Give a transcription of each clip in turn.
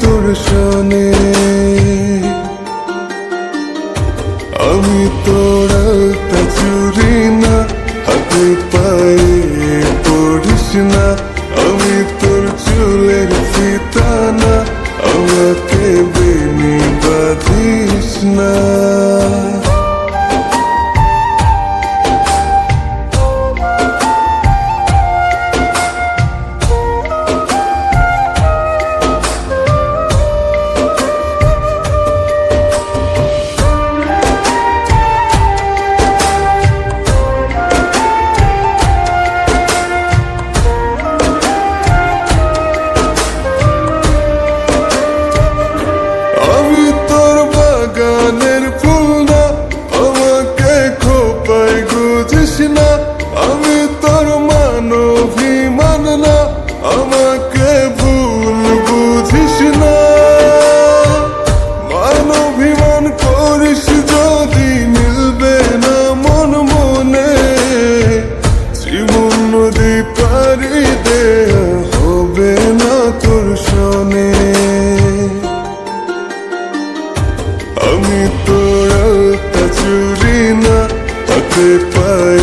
তোর সনে না, আমি তোর মানভিমান না, আমাকে ভুল বুঝিস না। মানভিমান করিস যদি মিলবে না মন মনে জীবন নদী পারি দেয়া হবে না তোর শোনে। আমি তোর চুরি না, হাতে পায়ে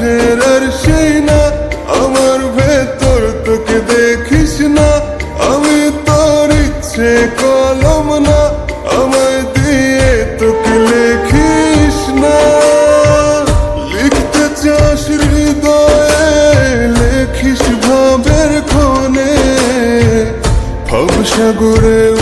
আর সেই না। আমার ভেতর তোকে দেখিস না। আমি তোর ইচ্ছে কলম না। আমায় দিয়ে তোকে লেখিস না। লিখতে চাস হৃদয়ে, লেখিস ভাবের ক্ষণে ভবসাগরে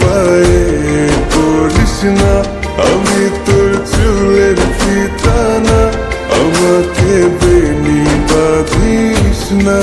আমাকে বেনি বাঁধিস না